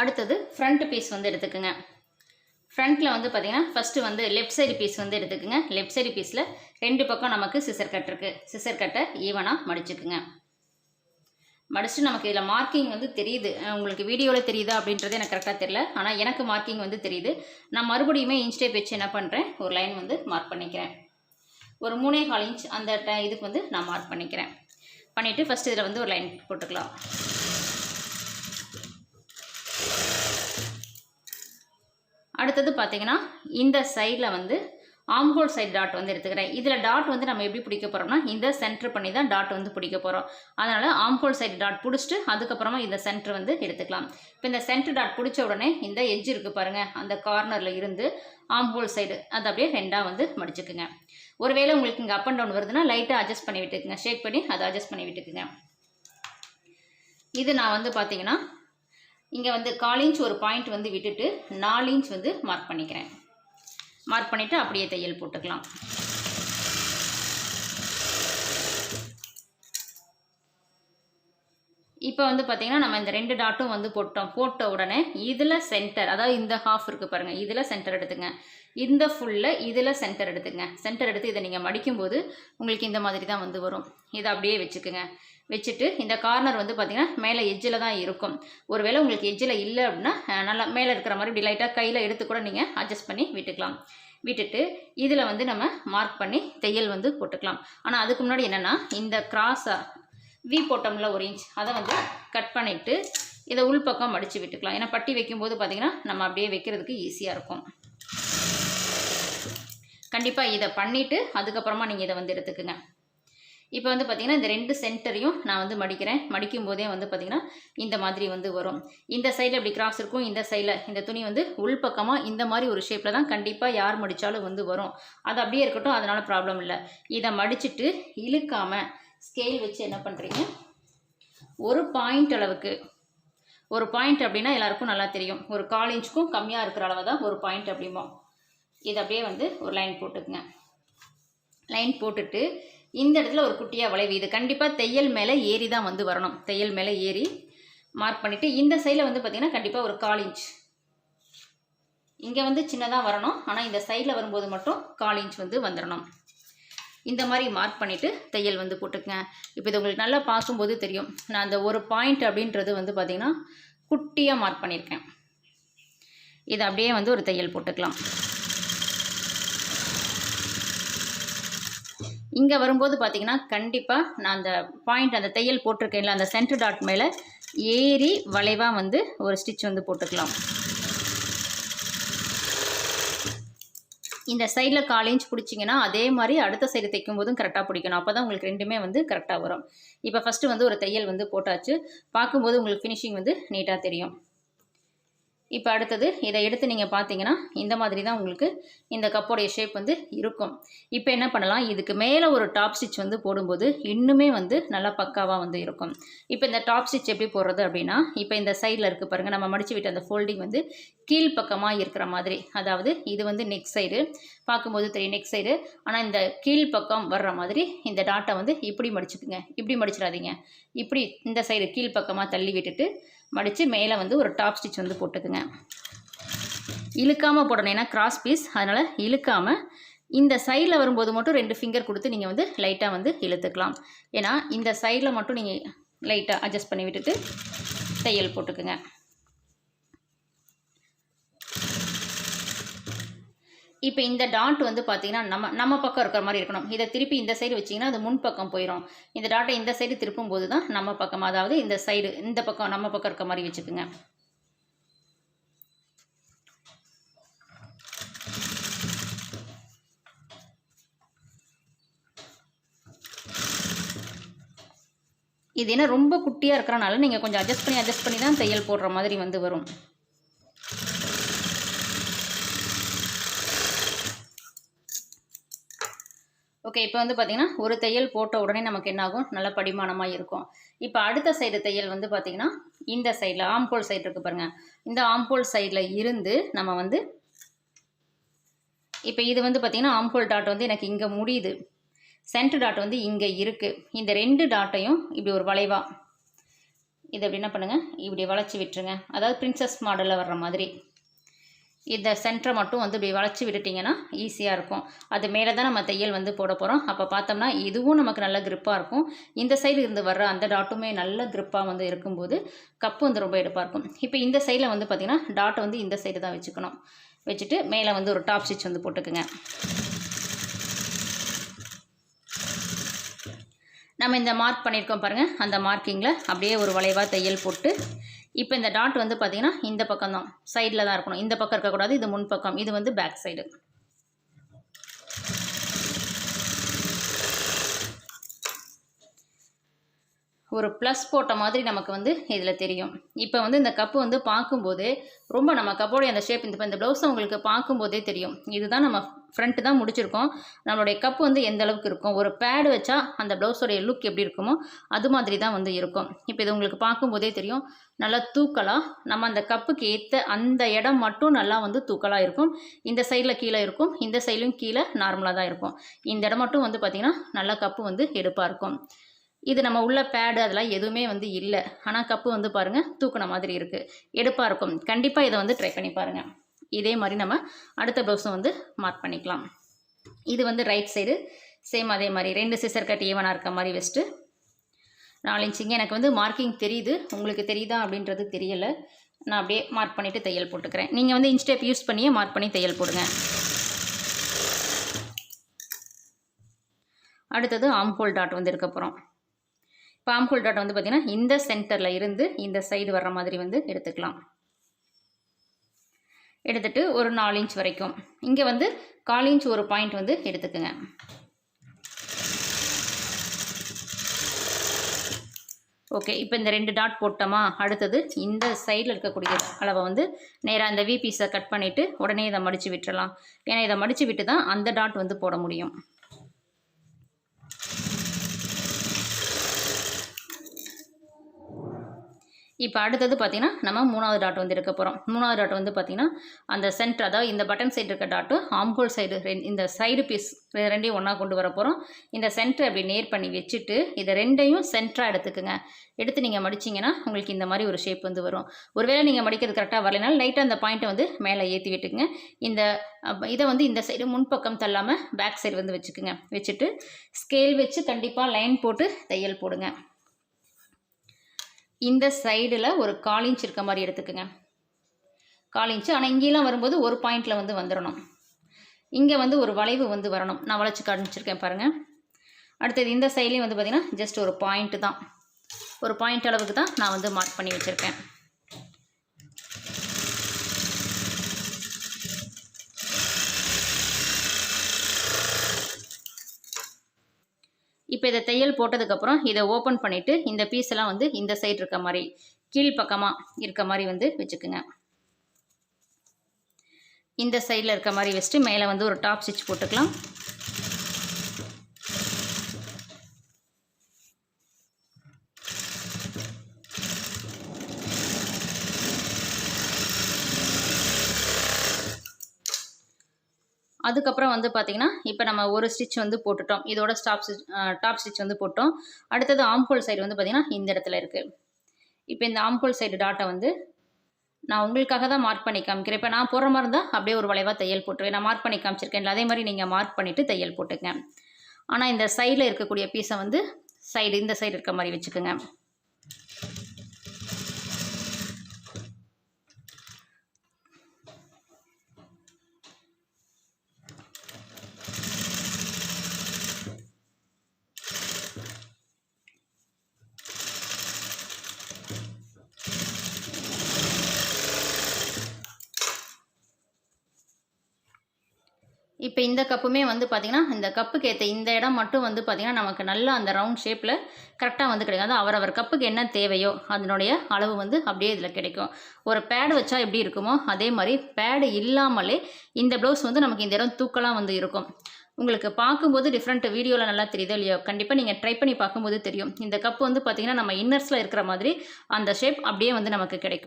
அடுத்தது front piece வந்து எடுத்துக்கோங்க. ஃப்ரண்ட்டில் வந்து பார்த்திங்கன்னா ஃபஸ்ட்டு வந்து லெஃப்ட் சைடு பீஸ் வந்து எடுத்துக்கோங்க. லெஃப்ட் சைடு பீஸில் ரெண்டு பக்கம் நமக்கு சிசர் கட் இருக்குது சிசர் கட்டை ஈவனாக மடிச்சுக்குங்க. மடிச்சுட்டு நமக்கு இதில் மார்க்கிங் வந்து தெரியுது. உங்களுக்கு வீடியோவில் தெரியுதா அப்படின்றது எனக்கு கரெக்டாக தெரியல. ஆனால் எனக்கு மார்க்கிங் வந்து தெரியுது. நான் மறுபடியுமே இன்ச் டேப் வச்சு என்ன பண்ணுறேன் ஒரு லைன் வந்து மார்க் பண்ணிக்கிறேன். ஒரு மூணே கால் இன்ச் அந்த இதுக்கு வந்து நான் மார்க் பண்ணிக்கிறேன். பண்ணிவிட்டு ஃபஸ்ட் இதில் வந்து ஒரு லைன் போட்டுக்கலாம். அடுத்தது பார்த்தீங்கன்னா இந்த சைடில் வந்து ஆம்கோல் சைடு டாட் வந்து எடுத்துக்கிறேன். இதில் டாட் வந்து நம்ம எப்படி பிடிக்க போகிறோம்னா இந்த சென்டர் பண்ணி தான் டாட் வந்து பிடிக்க போகிறோம் அதனால் ஆம்போல் சைடு டாட் பிடிச்சிட்டு அதுக்கப்புறமா இந்த சென்டர் வந்து எடுத்துக்கலாம். இப்போ இந்த சென்டர் டாட் பிடிச்ச உடனே இந்த எட்ஜ் இருக்குது பாருங்கள் அந்த கார்னரில் இருந்து ஆம்ஹோல் சைடு அது அப்படியே ரெண்டாக வந்து மடிச்சுக்குங்க. ஒருவேளை உங்களுக்கு இங்கே அப் அண்ட் டவுன் வருதுன்னா லைட்டாக அட்ஜஸ்ட் பண்ணி விட்டுக்குங்க. ஷேக் பண்ணி அதை அட்ஜஸ்ட் பண்ணி விட்டுக்குங்க. இது நான் வந்து பார்த்தீங்கன்னா இங்கே வந்து கால் இன்ச் ஒரு பாயிண்ட் வந்து விட்டுட்டு நாலு இன்ச் வந்து மார்க் பண்ணிக்கிறேன். மார்க் பண்ணிவிட்டு அப்படியே தையல் போட்டுக்கலாம். இப்போ வந்து பார்த்தீங்கன்னா நம்ம இந்த ரெண்டு டாட்டும் வந்து போட்டோம். போட்ட உடனே இதில் சென்டர் அதாவது இந்த ஹாஃப் இருக்குது பாருங்கள் இதில் சென்டர் எடுத்துங்க. இந்த ஃபுல்லில் இதில் சென்டர் எடுத்துங்க. சென்டர் எடுத்து இதை நீங்கள் மடிக்கும்போது உங்களுக்கு இந்த மாதிரி தான் வந்து வரும். இதை அப்படியே வச்சுக்குங்க. வச்சுட்டு இந்த கார்னர் வந்து பார்த்தீங்கன்னா மேலே எஜ்ஜில் தான் இருக்கும். ஒருவேளை உங்களுக்கு எஜ்ஜில் இல்லை அப்படின்னா நல்லா மேலே இருக்கிற மாதிரி இப்படி லைட்டாக கையில் எடுத்து கூட நீங்கள் அட்ஜஸ்ட் பண்ணி விட்டுக்கலாம். விட்டுட்டு இதில் வந்து நம்ம மார்க் பண்ணி தையல் வந்து போட்டுக்கலாம். ஆனால் அதுக்கு முன்னாடி என்னென்னா இந்த கிராஸாக வி போட்டோம்ல ஒரு இன்ச் அதை வந்து கட் பண்ணிவிட்டு இதை உள்பக்கம் மடித்து விட்டுக்கலாம். ஏன்னா பட்டி வைக்கும்போது பார்த்தீங்கன்னா நம்ம அப்படியே வைக்கிறதுக்கு ஈஸியாக இருக்கும். கண்டிப்பாக இதை பண்ணிவிட்டு அதுக்கப்புறமா நீங்கள் இதை வந்து எடுத்துக்குங்க. இப்போ வந்து பார்த்தீங்கன்னா இந்த ரெண்டு சென்டரையும் நான் வந்து மடிக்கிறேன். மடிக்கும் போதே வந்து பார்த்தீங்கன்னா இந்த மாதிரி வந்து வரும். இந்த சைடில் இப்படி கிராஸ் இருக்கும் இந்த சைடில் இந்த துணி வந்து உள்பக்கமாக இந்த மாதிரி ஒரு ஷேப்பில் தான் கண்டிப்பாக யார் மடித்தாலும் வந்து வரும். அது அப்படியே இருக்கட்டும் அதனால் ப்ராப்ளம் இல்லை. இதை மடிச்சுட்டு இழுக்காமல் ஸ்கேல் வச்சு என்ன பண்ணுறீங்க ஒரு பாயிண்ட் அளவுக்கு. ஒரு பாயிண்ட் அப்படின்னா எல்லாருக்கும் நல்லா தெரியும். ஒரு கால் இன்ச்சுக்கும் கம்மியாக இருக்கிற அளவு தான் ஒரு பாயிண்ட் அப்படிமோ இது அப்படியே வந்து ஒரு லைன் போட்டுக்குங்க. லைன் போட்டுட்டு இந்த இடத்துல ஒரு குட்டியாக வளைவு. இது கண்டிப்பாக தையல் மேலே ஏறி தான் வந்து வரணும். தையல் மேலே ஏறி மார்க் பண்ணிவிட்டு இந்த சைடில் வந்து பார்த்திங்கன்னா கண்டிப்பாக ஒரு கால் இன்ச் இங்கே வந்து சின்னதாக வரணும். ஆனால் இந்த சைடில் வரும்போது மட்டும் கால் இன்ச் வந்து வந்துடணும் இந்த மாதிரி மார்க் பண்ணிவிட்டு தையல் வந்து போட்டுக்கங்க. இப்போ இது உங்களுக்கு நல்லா பார்க்கும்போது தெரியும். நான் அந்த ஒரு பாயிண்ட் அப்படின்றது வந்து பார்த்திங்கன்னா குட்டியாக மார்க் பண்ணியிருக்கேன் இது அப்படியே வந்து ஒரு தையல் போட்டுக்கலாம். இங்கே வரும்போது பார்த்திங்கன்னா கண்டிப்பாக நான் அந்த பாயிண்ட் அந்த தையல் போட்டிருக்கேன்ல அந்த சென்டர் டாட் மேலே ஏறி வளைவாக வந்து ஒரு ஸ்டிச் வந்து போட்டுக்கலாம். இந்த சைடில் கால் இன்ச் பிடிச்சிங்கன்னா அதே மாதிரி அடுத்த சைடு தைக்கும் போதும் கரெக்டாக பிடிக்கணும். அப்போ தான் உங்களுக்கு ரெண்டுமே வந்து கரெக்டாக வரும். இப்போ ஃபஸ்ட்டு வந்து ஒரு தையல் வந்து போட்டாச்சு. பார்க்கும்போது உங்களுக்கு ஃபினிஷிங் வந்து நீட்டாக தெரியும். இப்போ அடுத்தது இதை எடுத்து நீங்கள் பார்த்தீங்கன்னா இந்த மாதிரி தான் உங்களுக்கு இந்த கப்போடைய ஷேப் வந்து இருக்கும். இப்போ என்ன பண்ணலாம்? இதுக்கு மேலே ஒரு டாப் ஸ்டிச் வந்து போடும்போது இன்னுமே வந்து நல்லா பக்காவாக வந்து இருக்கும். இப்போ இந்த டாப் ஸ்டிச் எப்படி போடுறது அப்படின்னா இப்போ இந்த சைடில் இருக்குது பாருங்கள் நம்ம மடிச்சு விட்ட அந்த ஃபோல்டிங் வந்து கீழ்ப்பக்கமாக இருக்கிற மாதிரி. அதாவது இது வந்து நெக் சைடு பார்க்கும்போது தெரியும் நெக் சைடு ஆனால் இந்த கீழ்ப்பக்கம் வர்ற மாதிரி இந்த டாட்டை வந்து இப்படி மடிச்சுக்குங்க. இப்படி மடிச்சிடாதீங்க. இப்படி இந்த சைடு கீழ்ப்பக்கமாக தள்ளி விட்டுட்டு மடித்து மேலே வந்து ஒரு டாப் ஸ்டிச் வந்து போட்டுக்குங்க. இழுக்காமல் போடணும் ஏன்னா கிராஸ் பீஸ் அதனால் இழுக்காமல் இந்த சைடில் வரும்போது மட்டும் ரெண்டு ஃபிங்கர் கொடுத்து நீங்கள் வந்து லைட்டாக வந்து இழுத்துக்கலாம். ஏன்னா இந்த சைடில் மட்டும் நீங்கள் லைட்டாக அட்ஜஸ்ட் பண்ணி விட்டுட்டு தையல் போட்டுக்குங்க. இப்போ இந்த டாட் வந்து பார்த்தீங்கன்னா நம்ம நம்ம பக்கம் இருக்கிற மாதிரி இருக்கணும். இதை திருப்பி இந்த சைடு வச்சிங்கன்னா அது முன் பக்கம் போயிடும் இந்த டாட்டை இந்த சைடு திருப்பும் போது தான் நம்ம பக்கம் அதாவது இந்த சைடு இந்த பக்கம் நம்ம பக்கம் இருக்க மாதிரி வச்சுக்குங்க. இது என்ன ரொம்ப குட்டியாக இருக்கிறனால நீங்கள் கொஞ்சம் அட்ஜஸ்ட் பண்ணி அட்ஜஸ்ட் பண்ணி தான் தையல் போடுற மாதிரி வந்து வரும். ஓகே இப்போ வந்து பார்த்தீங்கன்னா ஒரு தையல் போட்ட உடனே நமக்கு என்ன ஆகும் நல்ல படிமானமாக இருக்கும். இப்போ அடுத்த சைடு தையல் வந்து பார்த்தீங்கன்னா இந்த சைடில் ஆம்போல் சைடு இருக்குது பாருங்கள் இந்த ஆம்போல் சைடில் இருந்து நம்ம வந்து இப்போ இது வந்து பார்த்திங்கன்னா ஆம்போல் டாட் வந்து எனக்கு இங்கே முடியுது. சென்டர் டாட் வந்து இங்கே இருக்குது இந்த ரெண்டு டாட்டையும் இப்படி ஒரு வளைவாக இதை அப்படி என்ன பண்ணுங்கள் இப்படி வளைச்சி விட்டுருங்க. அதாவது பிரின்சஸ் மாடலில் வர்ற மாதிரி. இந்த சென்டரை மட்டும் வந்து இப்படி வளைச்சி விட்டுட்டிங்கன்னா ஈஸியாக இருக்கும். அது மேலே தான் நம்ம தையல் வந்து போட போகிறோம் அப்போ பார்த்தோம்னா இதுவும் நமக்கு நல்ல க்ரிப்பாக இருக்கும். இந்த சைடு இருந்து வர்ற அந்த டாட்டுமே நல்ல க்ரிப்பாக வந்து இருக்கும்போது கப்பு வந்து ரொம்ப எடுப்பாக இருக்கும். இப்போ இந்த சைடில் வந்து பார்த்திங்கன்னா டாட்டை வந்து இந்த சைடு தான் வச்சுக்கணும். வச்சுட்டு மேலே வந்து ஒரு டாப் ஸ்டிச் வந்து போட்டுக்குங்க. நம்ம இந்த மார்க் பண்ணியிருக்கோம் பாருங்கள் அந்த மார்க்கிங்கில் அப்படியே ஒரு வளைவாக தையல் போட்டு இப்போ இந்த டாட் வந்து பார்த்திங்கன்னா இந்த பக்கம் தான் சைடில் தான் இருக்கணும். இந்த பக்கம் இருக்கக்கூடாது இது முன் பக்கம். இது வந்து பேக் சைடு ஒரு ப்ளஸ் போட்ட மாதிரி நமக்கு வந்து இதில் தெரியும். இப்போ வந்து இந்த கப்பு வந்து பார்க்கும்போது ரொம்ப நம்ம கப்போடைய அந்த ஷேப் இந்த இந்த ப்ளவுஸை உங்களுக்கு பார்க்கும்போதே தெரியும். இதுதான் நம்ம ஃப்ரண்ட்டு தான் முடிச்சிருக்கோம். நம்மளுடைய கப்பு வந்து எந்த அளவுக்கு இருக்கும்? ஒரு பேடு வச்சா அந்த ப்ளவுஸோடைய லுக் எப்படி இருக்குமோ அது மாதிரி தான் வந்து இருக்கும். இப்போ இது உங்களுக்கு பார்க்கும்போதே தெரியும். நல்லா தூக்கலாக நம்ம அந்த கப்புக்கு ஏற்ற அந்த இடம் மட்டும் நல்லா வந்து தூக்கலாக இருக்கும். இந்த சைடில் கீழே இருக்கும். இந்த சைட்லையும் கீழே நார்மலாக தான் இருக்கும். இந்த இடம் மட்டும் வந்து பார்த்திங்கன்னா நல்லா கப்பு வந்து எடுப்பாக இருக்கும். இது நம்ம உள்ள பேடு அதெல்லாம் எதுவுமே வந்து இல்லை. ஆனால் கப்பு வந்து பாருங்கள் தூக்குன மாதிரி இருக்குது எடுப்பாக இருக்கும். கண்டிப்பாக இதை வந்து ட்ரை பண்ணி பாருங்கள் இதே மாதிரி நம்ம அடுத்த ப்ளவுஸும் வந்து மார்க் பண்ணிக்கலாம். இது வந்து ரைட் சைடு சேம் அதே மாதிரி. ரெண்டு சிசர் கட் ஈவனாக இருக்க மாதிரி வச்சுட்டு நாலு இன்ச்சிங்க எனக்கு வந்து மார்க்கிங் தெரியுது. உங்களுக்கு தெரியுதா அப்படின்றது தெரியலை. நான் அப்படியே மார்க் பண்ணிவிட்டு தையல் போட்டுக்கிறேன். நீங்கள் வந்து இன்ஸ்டேப் யூஸ் பண்ணியே மார்க் பண்ணி தையல் போடுங்க. அடுத்தது ஆம்ஹோல் டாட் வந்து இருக்க போகிறோம் பாம் ஹோல் டாட் வந்து பார்த்திங்கன்னா இந்த சென்டரில் இருந்து இந்த சைடு வர்ற மாதிரி வந்து எடுத்துக்கலாம். எடுத்துட்டு ஒரு நாலு இன்ச் வரைக்கும். இங்கே வந்து கால் இன்ச் ஒரு பாயிண்ட் வந்து எடுத்துக்குங்க. ஓகே இப்போ இந்த ரெண்டு டாட் போட்டோமா? அடுத்தது இந்த சைடில் இருக்கக்கூடிய அளவை வந்து நேராக இந்த வி பீஸை கட் பண்ணிவிட்டு உடனே இதை மடித்து விட்டுறலாம். ஏன்னா இதை மடித்து விட்டு தான் அந்த டாட் வந்து போட முடியும். இப்போ அடுத்தது பார்த்திங்கன்னா நம்ம மூணாவது டாட் வந்து இருக்க போகிறோம் மூணாவது டாட் வந்து பார்த்திங்கன்னா அந்த சென்டர் அதாவது இந்த பட்டன் சைடு இருக்க டாட்டு ஆம்ஹோல் சைடு இந்த சைடு பீஸ் ரெண்டையும் ஒன்றா கொண்டு வர போகிறோம் இந்த சென்டர் அப்படி நேர் பண்ணி வச்சுட்டு இதை ரெண்டையும் சென்டராக எடுத்துக்குங்க. எடுத்து நீங்கள் மடிச்சிங்கன்னா உங்களுக்கு இந்த மாதிரி ஒரு ஷேப் வந்து வரும். ஒருவேளை நீங்கள் மடிக்கிறது கரெக்டாக வரலைனாலும் லைட்டாக அந்த பாயிண்ட்டை வந்து மேலே ஏற்றி விட்டுக்குங்க. இந்த இதை வந்து இந்த சைடு முன்பக்கம் தள்ளாமல் பேக் சைடு வந்து வச்சுக்குங்க. வச்சுட்டு ஸ்கேல் வச்சு கண்டிப்பாக லைன் போட்டு தையல் போடுங்க. இந்த சைடில் ஒரு கால் இன்ச் இருக்க மாதிரி எடுத்துக்கோங்க. கால் இன்ச்சு ஆனால் இங்கேலாம் வரும்போது ஒரு பாயிண்டில் வந்து வந்துடணும் இங்கே வந்து ஒரு வளைவு வந்து வரணும். நான் வளைச்சி காமிச்சிருக்கேன் பாருங்கள் அடுத்தது இந்த சைட்லேயும் வந்து பார்த்திங்கன்னா ஜஸ்ட் ஒரு பாயிண்ட்டு தான். ஒரு பாயிண்ட் அளவுக்கு தான் நான் வந்து மார்க் பண்ணி வச்சுருக்கேன். இப்போ இதை தையல் போட்டதுக்கப்புறம் இதை ஓப்பன் பண்ணிவிட்டு இந்த பீஸ் எல்லாம் வந்து இந்த சைடு இருக்க மாதிரி கீழ்ப்பக்கமாக இருக்க மாதிரி வந்து வச்சுக்குங்க. இந்த சைடில் இருக்க மாதிரி வச்சுட்டு மேலே வந்து ஒரு டாப் ஸ்டிச் போட்டுக்கலாம். அதுக்கப்புறம் வந்து பார்த்திங்கன்னா இப்போ நம்ம ஒரு ஸ்டிச் வந்து போட்டுட்டோம். இதோட ஸ்டாப் ஸ்டிச் டாப் ஸ்டிச் வந்து போட்டோம். அடுத்தது ஆம்ஹோல் சைடு வந்து பார்த்திங்கன்னா இந்த இடத்துல இருக்குது இப்போ இந்த ஆம்ஹோல் சைடு டாட்டை வந்து நான் உங்களுக்காக தான் மார்க் பண்ணி காமிக்கிறேன். இப்போ நான் போடுற மாதிரி இருந்தால் அப்படியே ஒரு வளைவாக தையல் போட்டுருவேன். நான் மார்க் பண்ணி காமிச்சிருக்கேன் அதே மாதிரி நீங்கள் மார்க் பண்ணிவிட்டு தையல் போட்டுங்க ஆனால் இந்த சைடில் இருக்கக்கூடிய பீஸை வந்து சைடு இந்த சைடு இருக்க மாதிரி வச்சுக்கோங்க. இப்போ இந்த கப்புமே வந்து பார்த்திங்கன்னா இந்த கப்புக்கு ஏற்ற இந்த இடம் மட்டும் வந்து பார்த்திங்கன்னா நமக்கு நல்லா அந்த ரவுண்ட் ஷேப்பில் கரெக்டாக வந்து கிடைக்கும். அது அவரவர் கப்புக்கு என்ன தேவையோ அதனுடைய அளவு வந்து அப்படியே இதில் கிடைக்கும். ஒரு பேடு வச்சா எப்படி இருக்குமோ அதே மாதிரி பேடு இல்லாமலே இந்த ப்ளவுஸ் வந்து நமக்கு இந்த இடம் தூக்கலாம் வந்து இருக்கும். உங்களுக்கு பார்க்கும்போது டிஃப்ரெண்ட் வீடியோவில் நல்லா தெரியுதோ இல்லையோ கண்டிப்பாக நீங்கள் ட்ரை பண்ணி பார்க்கும்போது தெரியும். இந்த கப் வந்து பார்த்திங்கன்னா நம்ம இன்னர்ஸில் இருக்கிற மாதிரி அந்த ஷேப் அப்படியே வந்து நமக்கு கிடைக்கும்.